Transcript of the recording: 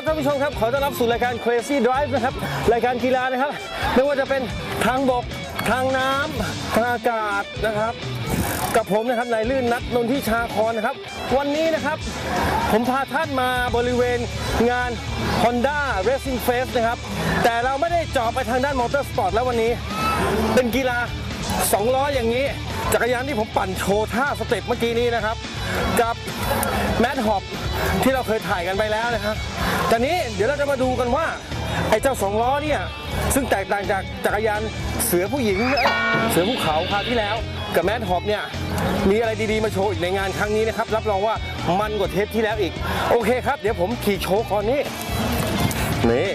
ครับท่านผู้ชมครับขอต้อนรับสู่รายการ Crazy Drive นะครับรายการกีฬานะครับ ไม่ว่าจะเป็นทางบกทางน้ำทางอากาศนะครับ กับผมนะครับนายลื่นนัดนนทิชาคอนนะครับ วันนี้นะครับ ผมพาท่านมาบริเวณงาน Honda Racing Fest นะครับ แต่เราไม่ได้เจาะไปทางด้านมอเตอร์สปอร์ตแล้ววันนี้ เป็นกีฬา2ล้ออย่างนี้ จักรยานที่ผมปั่นโชว์ท่าสเต็ปเมื่อกี้นี้นะครับ กับ แมทฮอปที่เราเคยถ่ายกันไปแล้วนะครับตอนนี้เดี๋ยวเราจะมาดูกันว่า ไอ้เจ้าสองล้อเนี่ยซึ่งแตกต่างจากจักรยานเสือผู้หญิงเสือภูเขาคราวที่แล้ว กับแมทฮอปเนี่ยมีอะไรดีๆมาโชว์อีกในงานครั้งนี้นะครับ รับรองว่ามันกว่าเทปที่แล้วอีก โอเคครับ เดี๋ยวผมขี่โชว์ก่อนนี่นี่